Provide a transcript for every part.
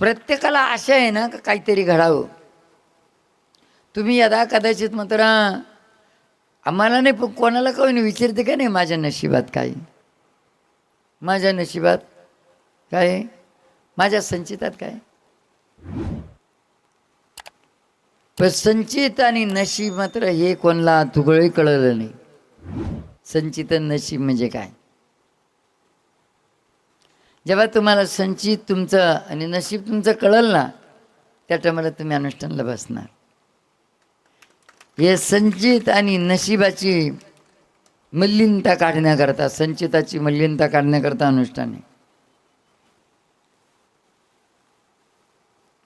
प्रत्येकाला आशा आहे ना का काहीतरी घडावं? तुम्ही यदा कदाचित मात्र आम्हाला नाही पण कोणाला कोणी विचारते का नाही माझ्या नशिबात काय माझ्या नशिबात काय? माझ्या संचितात काय? पण संचित आणि नशीब मात्र हे कोणाला तुगळही कळलं नाही. संचित नशीब म्हणजे काय? जेव्हा तुम्हाला संचित तुमचं आणि नशीब तुमचं कळल ना त्या टायमाला तुम्ही अनुष्ठानला बसणार. हे संचित आणि नशिबाची मल्लिनता काढण्याकरता संचिताची मल्लिनता काढण्याकरता अनुष्ठान आहे.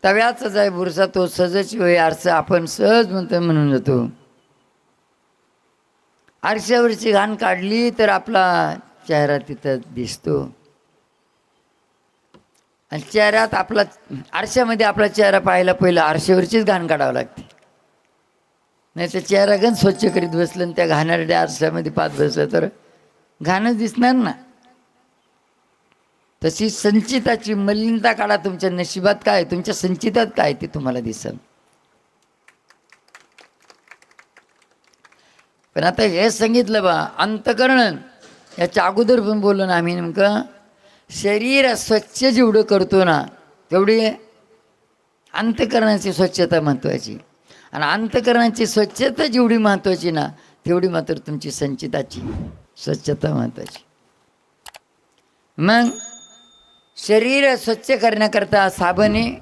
तव्याचा जाय बुरसा तो सहजची होय आरसा आपण सहज म्हणतो म्हणून जातो. आरशावरची घाण काढली तर आपला चेहरा तिथं दिसतो. आणि चेहऱ्यात आपला आरशामध्ये आपला चेहरा पाहायला पहिलं आरशावरचीच घाण काढावं लागते. नाही तर चेहरा गण स्वच्छ करीत बसलं आणि त्या घाणाऱ्या आरशामध्ये पाहत बसलं तर घाणच दिसणार ना. तशी संचिताची मलिनता काढा तुमच्या नशिबात काय तुमच्या संचितात काय ते तुम्हाला दिसल. पण आता हे सांगितलं बा अंतकरण याच्या अगोदर पण बोललो ना आम्ही नेमकं. शरीर स्वच्छ जेवढं करतो ना तेवढी अंतकरणाची स्वच्छता महत्त्वाची. आणि अंतकरणाची स्वच्छता जेवढी महत्त्वाची ना तेवढी मात्र तुमची संचिताची स्वच्छता महत्त्वाची. मग शरीर स्वच्छ करण्याकरता साबण आहे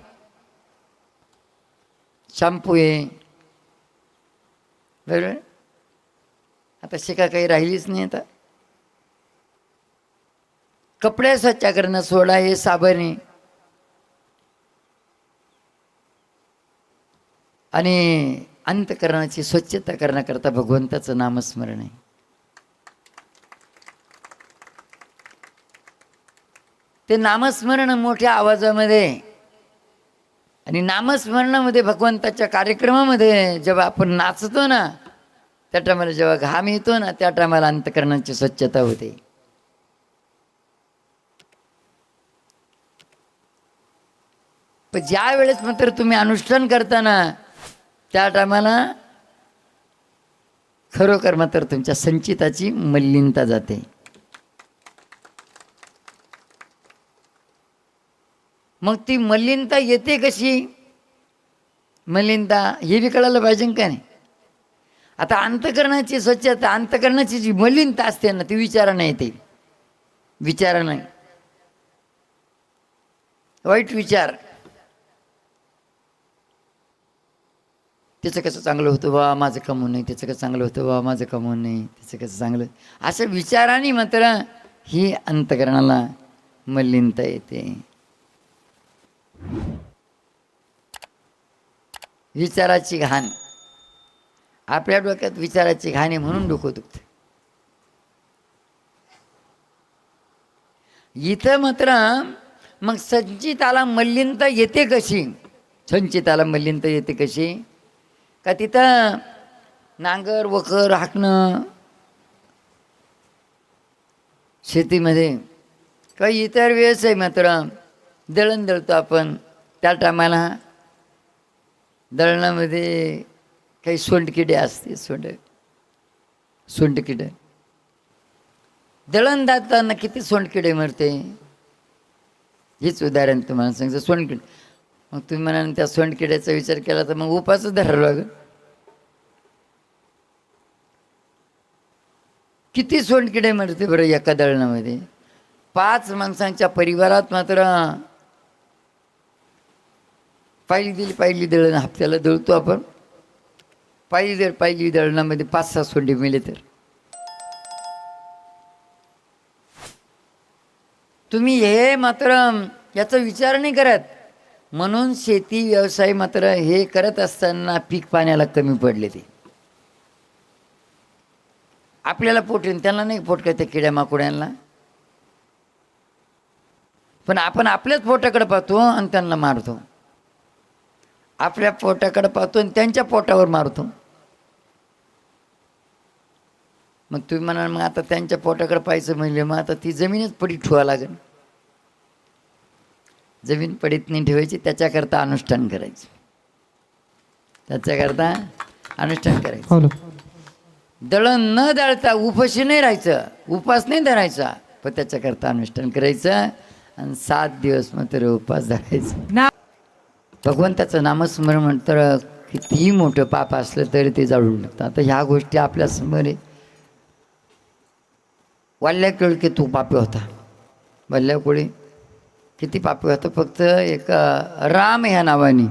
शॅम्पू आहे बरोबर? आता शिका काही राहिलीच नाही आता. कपडे स्वच्छ करणं सोडा हे साबण आहे. आणि अंतकरणाची स्वच्छता करण्याकरता भगवंताचं नामस्मरण आहे. ते नामस्मरण मोठ्या आवाजामध्ये आणि नामस्मरणामध्ये भगवंताच्या कार्यक्रमामध्ये जेव्हा आपण नाचतो ना त्या टायमाला जेव्हा घाम येतो ना त्या टायमाला अंतकरणाची स्वच्छता होते. पण ज्या वेळेस मात्र तुम्ही अनुष्ठान करताना त्या टायमाला खरोखर मात्र तुमच्या संचिताची मल्लिनता जाते. मग ती मलिनता येते कशी? मलिनता हे बी कळायला पाहिजे का नाही? आता अंतकरणाची स्वच्छता अंतकरणाची जी मलिनता असते ना ती विचारानं येते. विचारा नाही. वाईट विचार. त्याचं कसं चांगलं होतं बा माझं कमवून नाही. त्याचं कसं चांगलं होतं बा माझं कमवून नाही. त्याचं कसं चांगलं अशा विचाराने मात्र ही अंतकरणाला मलिनता येते. विचाराची घाण. आपल्या डोक्यात विचाराची घाण आहे म्हणून डोकं दुखतं. इथं मात्र मग संचिताला मल्लिनता येते कशी? संचिताला मल्लिनता येते कशी? का तिथं नांगर वखर हाकणं शेतीमध्ये काही इतर वेळेस आहे मात्र दळण दळतो आपण. त्या टायमाला दळणामध्ये काही सोंडकिडे असते सोंड सोंडकिडे. दळण दाताना किती सोंडकिडे मरते? हेच उदाहरण तुम्हाला सांगतो. सोंडकिडे. मग तुम्ही म्हणाल त्या सोंडकिड्याचा विचार केला तर मग उपासच धरावं लागेल किती सोंडकिडे मरते बरं एका दळणामध्ये? पाच माणसांच्या परिवारात मात्र पाहिली दिली पाहिली दळण हप्त्याला दळतो आपण. पाहिली दळ पाहिली दळणामध्ये पाच सहा सोंडे मिले तर. तुम्ही हे मात्र याचा विचार नाही करत. म्हणून शेती व्यवसाय मात्र हे करत असताना पीक पाण्याला कमी पडले ते. आपल्याला पोट त्यांना नाही पोट का त्या किड्या माकुड्यांना. पण आपण आपल्याच पोटाकडे पाहतो आणि त्यांना मारतो. आपल्या पोटाकडे पाहतो आणि त्यांच्या पोटावर मारतो. मग तुम्ही म्हणाल मग आता त्यांच्या पोटाकडे पाहायचं म्हणजे मग आता ती जमीनच पडी ठेवा लागेल. जमीन पडीत नाही ठेवायची त्याच्याकरता अनुष्ठान करायचं. त्याच्याकरता अनुष्ठान करायचं. हो दळण न दळता उपाशी नाही राहायचं उपास नाही धरायचा पण त्याच्याकरता अनुष्ठान करायचं आणि सात दिवस मात्र उपास धरायचं. ना भगवंताचं नामस्मरण म्हणतं कितीही मोठं पाप असलं तरी ते जाळून टाकतं आता ह्या गोष्टी आपल्यासमोर आहे. वाल्ल्या की तू पापी होता? वल्ल्या कोळी किती पापी होतं? फक्त एक राम ह्या नावाने.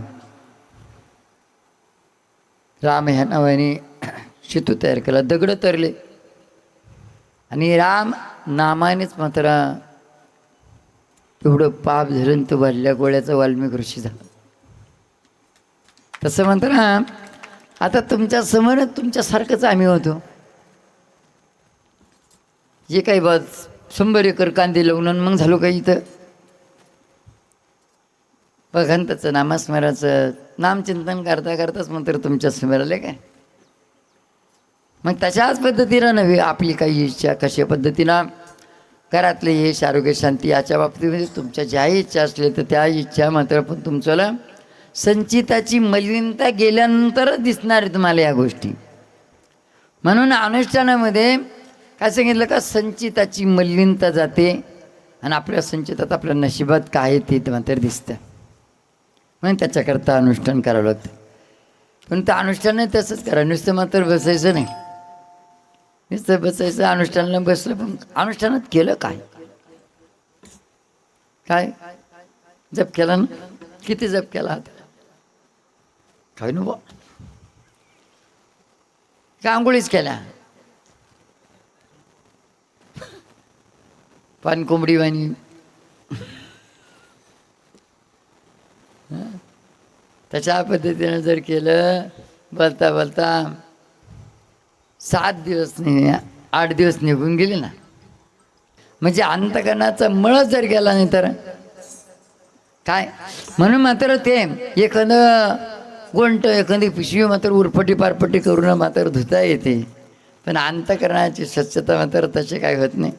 राम ह्या नावाने शेतू तयार केला. दगड तरले. आणि राम नामानेच मात्र एवढं पाप धरून तो भरल्या गोळ्याचा वाल्मिक ऋषी झाला. तसं म्हणतो ना आता तुमच्यासमोर तुमच्यासारखंच आम्ही होतो. जे काही बस शंभर एकर कांदे लावून मग झालो काही इथं? भगवंताचं नामस्मराचं नामचिंतन करता करताच मंत्र तुमच्यासमोर काय? मग तशाच पद्धतीनं नव्हे आपली काही इच्छा कशा पद्धतीनं घरातले यश आरोग्य शांती याच्या बाबतीमध्ये म्हणजे तुमच्या ज्या इच्छा असल्या तर त्या इच्छा मात्र पण तुमच्याला संचिताची मलिनता गेल्यानंतरच दिसणार आहे तुम्हाला या गोष्टी. म्हणून अनुष्ठानामध्ये काय सांगितलं का? संचिताची मलिनता जाते आणि आपल्या संचितात आपल्या नशिबात काय आहे ते मात्र दिसतं. म्हणून त्याच्याकरता अनुष्ठान करावं लागतं. पण त्या अनुष्ठान तसंच करा. नुसतं मात्र बसायचं नाही. नुसतं बसायचं अनुष्ठानाला बसलं पण अनुष्ठानात केलं काय? काय? जप केला ना? किती जप केला काय नको का आंघोळीच केल्या? पान कोंबडी वाणी. तशा पद्धतीनं जर केलं बोलता बोलता सात दिवस आठ दिवस निघून गेले ना. म्हणजे अंतकरणाचा मळ जर गेला नाही तर? काय? म्हणून मात्र ते एखादं गोंट एखादी पिशवी मात्र उरपटी पारपटी करून मात्र धुता येते. पण अंतकरणाची स्वच्छता मात्र तसे काय होत नाही.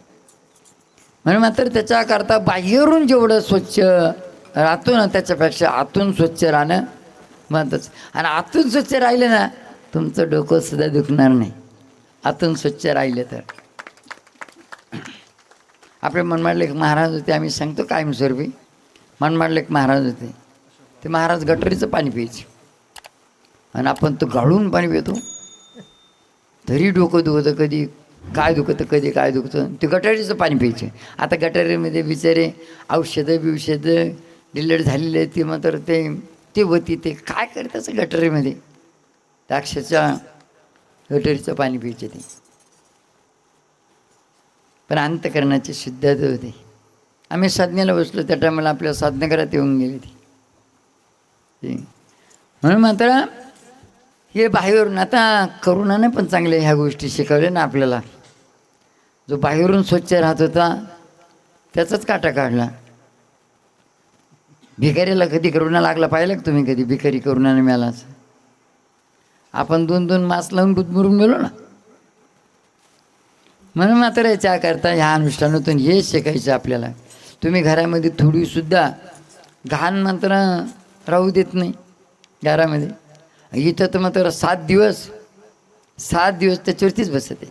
म्हणून मात्र त्याच्याकरता बाहेरून जेवढं स्वच्छ राहतो ना त्याच्यापेक्षा आतून स्वच्छ राहणं म्हणतच आणि आतून स्वच्छ राहिले ना तुमचं डोकं सुद्धा दुखणार नाही. आतून स्वच्छ राहिले तर. आपले मनमाडले एक महाराज होते आम्ही सांगतो कायमस्वरूपी. मनमाडले एक महाराज होते. ते महाराज गटरीचं पाणी प्यायचे. आणि आपण तो गाळून पाणी पितो. तरी डोकं दुखतं कधी काय दुखतं कधी काय दुखतं. ते गटारीचं पाणी प्यायचे. आता गटारीमध्ये बिचारे औषधं बिषधं डिलेट झालेले ती मग मात्र ते ते होती ते काय करताचं गटरीमध्ये? द्राक्षाच्या गटरीचं पाणी प्यायचे ते. पण अंतकरणाची शुद्धता होते. आम्ही साधनेला बसलो त्या टायमाला आपल्या साधनगरात येऊन गेली ती. म्हणून मात्र हे बाहेरून आता करुणाने पण चांगले ह्या गोष्टी शिकवल्या ना आपल्याला. जो बाहेरून स्वच्छ राहत होता त्याचाच काटा काढला. भिकारीला कधी करुणा लागला पाहिलं का तुम्ही कधी? भिकारी करुणाने मिळालाच आपण दोन दोन मास लावून बुदमुरून गेलो ना. म्हणून मात्र याच्या करता ह्या अनुष्ठानातून हे शिकायचं आपल्याला. तुम्ही घरामध्ये थोडीसुद्धा घाण मात्र राहू देत नाही घरामध्ये. इथं तर मात्र सात दिवस सात दिवस त्याच्यावरतीच बसत आहे.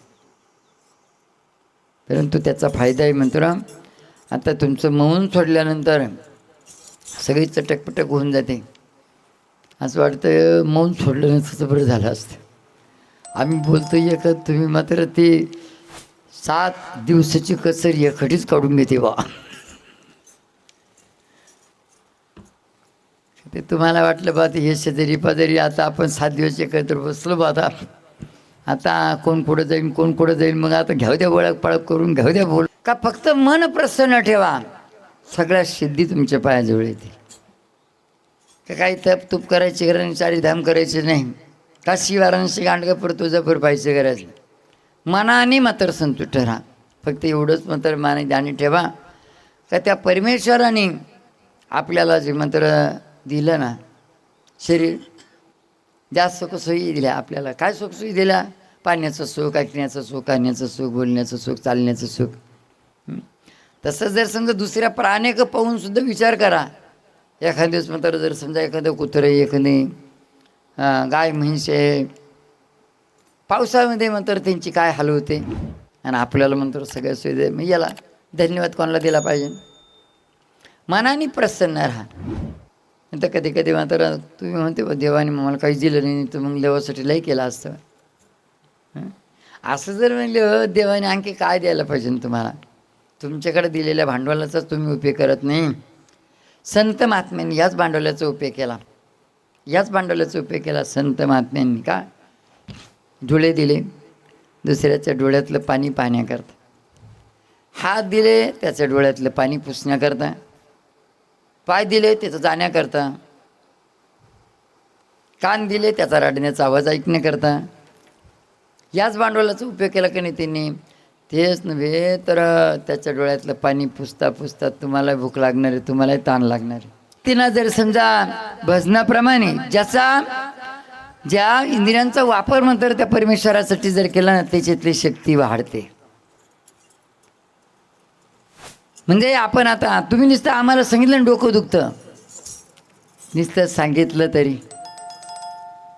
परंतु त्याचा फायदा आहे आता तुमचं मौन सोडल्यानंतर सगळी चटकपटक होऊन जाते. असं वाटतं मौन सोडलं नसतं बरं झालं असतं. आम्ही बोलतो का तुम्ही मात्र ते सात दिवसाची कसर एकटीच काढून घेते बा. ते तुम्हाला वाटलं बा ते हे शेजारी पाजारी आता आपण सात दिवस एकत्र बसलो बा आता. आता कोण कुठं जाईल कोण कुठं जाईल मग आता घ्याव द्या वळख पळख करून घ्याव द्या बोल. का फक्त मन प्रसन्न ठेवा? सगळ्या सिद्धी तुमच्या पायाजवळ येतील. का काही तप तुप करायची गरज नाही चारीधाम करायचे नाही. काशी वाराणसी गांडगापूर तुळजापूर पाहिजे गरज नाही. मनाने मात्र संतुष्ट राहा. फक्त एवढंच मात्र माने ध्यानी ठेवा. का त्या परमेश्वराने आपल्याला जे मंत्र दिलं ना शरीर जास्त सुखसोयी दिल्या आपल्याला. काय सुखसोयी दिल्या? पाण्याचं सुख ऐकण्याचं सुख आणण्याचं सुख बोलण्याचं सुख चालण्याचं सुख. तसं जर समजा दुसऱ्या प्राण्याक पाहून सुद्धा विचार करा. एखाद्या दिवस जर समजा एखादं कुत्रं एखादी गाय म्हैस आहे. पावसामध्ये म्हणतात त्यांची काय हाल होते? आणि आपल्याला म्हणतो सगळ्या सुविधा मग याला धन्यवाद कोणाला दिला पाहिजे? मनाने प्रसन्न राहा. नंतर कधी कधी मात्र तुम्ही म्हणते देवाने मला काही दिलं नाही तर मग देवासाठी लई केलं असतं. असं जर म्हणलं देवाने आणखी काय द्यायला पाहिजे तुम्हाला? तुमच्याकडे दिलेल्या भांडवलाचा तुम्ही उपयोग करत नाही. संत महात्म्यांनी याच भांडवलाचा उपयोग केला. याच भांडवलाचा उपयोग केला संत महात्म्यांनी का? डोळे दिले. दुसऱ्याच्या डोळ्यातलं पाणी पाहण्याकरता हात दिले त्याच्या डोळ्यातलं पाणी पुसण्याकरता. पाय दिले त्याचं जाण्याकरता. कान दिले त्याचा रडण्याचा आवाज ऐकण्याकरता. याच भांडवलाचा उपयोग केला की नाही त्यांनी? तेच नव्हे तर त्याच्या डोळ्यातलं पाणी पुसता पुसता तुम्हाला भूक लागणार आहे तुम्हालाही ताण लागणार आहे. तिनं जर समजा भजनाप्रमाणे ज्याचा ज्या इंद्रियांचा वापर म्हणतात त्या परमेश्वरासाठी जर केला ना त्याच्यातली शक्ती वाढते. म्हणजे आपण आता तुम्ही नुसतं आम्हाला सांगितलं ना डोकं दुखतं. नुसतं सांगितलं तरी.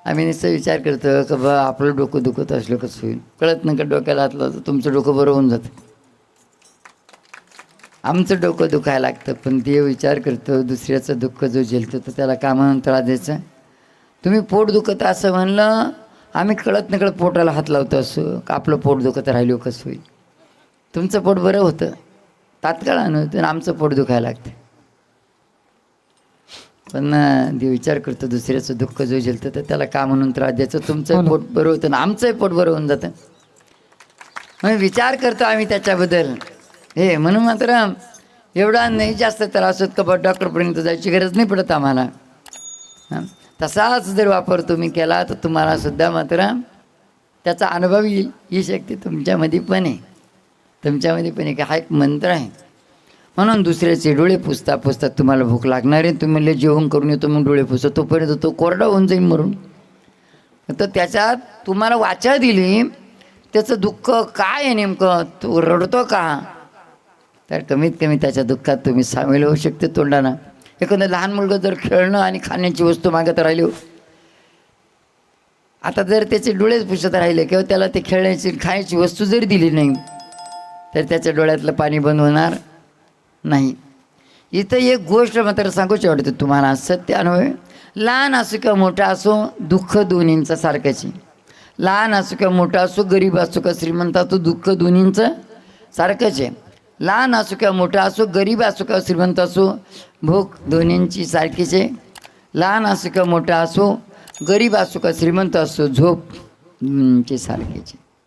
आम्ही नुसतं विचार करतो की बा आपलं डोकं दुखत असलं कसं होईल? कळत नाही का डोक्याला असलं तर तुमचं डोकं बरं होऊन जातं. आमचं डोकं दुखायला लागतं पण ते विचार करतो दुसऱ्याचं दुःख जो झेलतो तर त्याला कामांतरा द्यायचं द्यायचा. तुम्ही पोट दुखत असं म्हणलं आम्ही कळत नाही कळत पोटाला हात लावतो असं का आपलं पोट दुखत राहिलो कसं होईल? तुमचं पोट बरं होतं तात्काळ होतं आमचं पोट दुखायला लागतं. पण देव विचार करतो दुसऱ्याचं दुःख जो झेलतं तर त्याला का म्हणून त्रास द्यायचं? तुमचं पोट बरं होतं आणि आमचंही पोट बरं होऊन जातं. मग विचार करतो आम्ही त्याच्याबद्दल. हे म्हणून मात्र एवढा नाही जास्त त्रास होत का डॉक्टरपर्यंत जायची गरज नाही पडत आम्हाला. हं. तसाच जर वापर तुम्ही केला तर तुम्हाला सुद्धा मात्र त्याचा अनुभव येईल. ही शक्ती तुमच्यामध्ये पण आहे. तुमच्यामध्ये पण आहे हा एक मंत्र आहे. म्हणून दुसऱ्याचे डोळे पुसता पुसता तुम्हाला भूक लागणार आहे. तुम्ही म्हणले जेवण करून येतो मग डोळे पुसतो. तोपर्यंत तो कोरडा होऊन जाईल मरून. तर त्याच्यात तुम्हाला वाचा दिली. त्याचं दुःख काय आहे नेमकं? तो रडतो का? तर कमीत कमी त्याच्या दुःखात तुम्ही सामील होऊ शकते तोंडानं. एखादं लहान मुलगा जर खेळणं आणि खाण्याची वस्तू मागत राहिली. आता जर त्याचे डोळेच पुसत राहिले किंवा त्याला ते खेळण्याची खाण्याची वस्तू जरी दिली नाही तर त्याच्या डोळ्यातलं पाणी बंद होणार. नाही. इथं एक गोष्ट मात्र सांगूची वाटते तुम्हाला. सत्य अनुभव. लहान असो किंवा मोठा असो दुःख दोन्हींचं सारखंच आहे. लहान असो किंवा मोठा असो गरीब असो का श्रीमंत असो दुःख दोन्हींचं सारखंच आहे. लहान असो किंवा मोठा असो गरीब असो किंवा श्रीमंत असो भूक दोन्हींची सारखीच आहे. लहान असो किंवा मोठा असो गरीब असो का श्रीमंत असो झोप दोन्हींची सारखीच आहे.